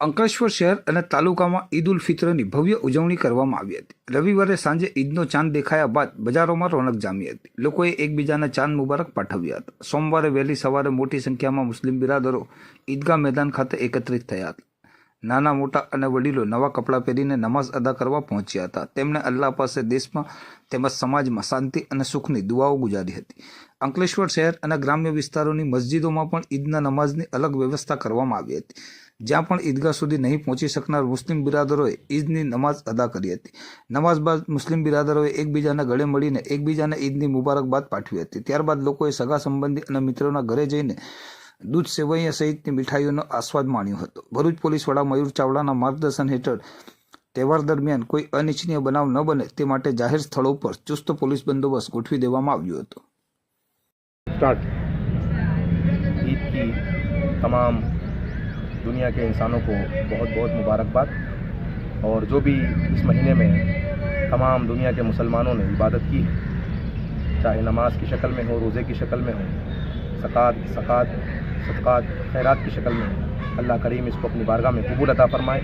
અંકલેશ્વર શહેર અને તાલુકામાં ઈદ ઉલ ફિત્રની ભવ્ય ઉજવણી કરવામાં આવી હતી. રવિવારે સાંજે ઈદનો ચાંદ દેખાયા બાદ બજારોમાં રોનક જામી હતી. લોકોએ એકબીજાને ચાંદ મુબારક પાઠવ્યા હતા. સોમવારે વહેલી સવારે મોટી સંખ્યામાં મુસ્લિમ બિરાદરો ઈદગાહ મેદાન ખાતે એકત્રિત થયા હતા. નાના, મોટા અને વડીલો નવા કપડાં પહેરીને નમાઝ અદા કરવા પહોંચ્યા હતા. તેમણે અલ્લાહ પાસે દેશમાં તેમજ સમાજમાં શાંતિ અને સુખની દુઆઓ ગુજારી હતી. અંકલેશ્વર શહેર અને ગ્રામ્ય વિસ્તારોની મસ્જિદોમાં પણ ઈદના નમાઝની અલગ વ્યવસ્થા કરવામાં આવી હતી. જ્યાં પણ ઈદગાહ સુધી નહીં પહોંચી શકનાર મુસ્લિમ બિરાદરોએ ઈદની નમાઝ અદા કરી હતી. નમાઝ બાદ મુસ્લિમ બિરાદરોએ એકબીજાના ગળે મળીને એકબીજાને ઈદની મુબારકબાદ પાઠવી હતી. ત્યારબાદ લોકોએ સગા સંબંધી અને મિત્રોના ઘરે જઈને દૂધ સેવૈયા સહિતની મીઠાઈઓનો આસ્વાદ માણ્યો હતો. ભરૂચ પોલીસ વડા મયુર ચાવડાના માર્ગદર્શન હેઠળ તહેવાર દરમિયાન કોઈ અનિચ્છનીય બનાવ ન બને તે માટે જાહેર સ્થળો પર ચુસ્ત પોલીસ બંદોબસ્ત ગોઠવી દેવામાં આવ્યો હતો. اسٹارٹ عید کی تمام دنیا کے انسانوں کو بہت بہت مبارکباد اور جو بھی اس مہینے میں تمام دنیا کے مسلمانوں نے عبادت کی چاہے نماز کی شکل میں ہو، روزے کی شکل میں ہو سکات ثقات صدقات، خیرات کی شکل میں ہو، اللہ کریم اس کو اپنی بارگاہ میں قبول عطا فرمائے،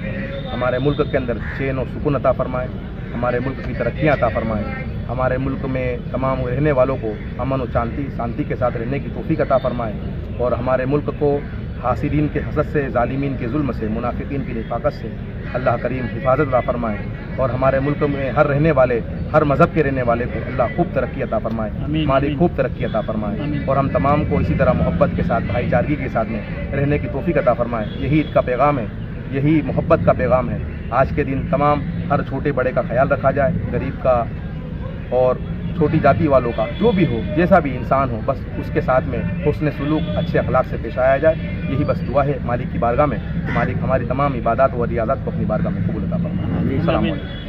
ہمارے ملک کے اندر چین اور سکون عطا فرمائے، ہمارے ملک کی ترقیاں عطا فرمائے۔ ہمارے ملک میں تمام رہنے والوں کو امن و چانتی شانتی کے ساتھ رہنے کی توفیق عطا فرمائے اور ہمارے ملک کو حاسدین کے حسد سے ظالمین کے ظلم سے منافقین کی نفاقت سے اللہ کریم حفاظت عطا فرمائے اور ہمارے ملک میں ہر رہنے والے ہر مذہب کے رہنے والے کو اللہ خوب ترقی عطا فرمائے مالک خوب ترقی عطا فرمائے اور ہم تمام کو اسی طرح محبت کے ساتھ بھائی چارگی کے ساتھ میں رہنے کی توفیق عطا فرمائے۔ یہی عید کا پیغام ہے یہی محبت کا پیغام ہے۔ آج کے دن تمام ہر چھوٹے بڑے کا خیال رکھا جائے غریب کا اور چھوٹی جاتی والوں کا جو بھی ہو جیسا بھی انسان ہو بس اس کے ساتھ میں حسن سلوک اچھے اخلاق سے پیش آیا جائے۔ یہی بس دعا ہے مالک کی بارگاہ میں۔ مالک ہماری تمام عبادات و ریاضات کو اپنی بارگاہ میں قبول عطا فرمائے۔ السلام علیکم۔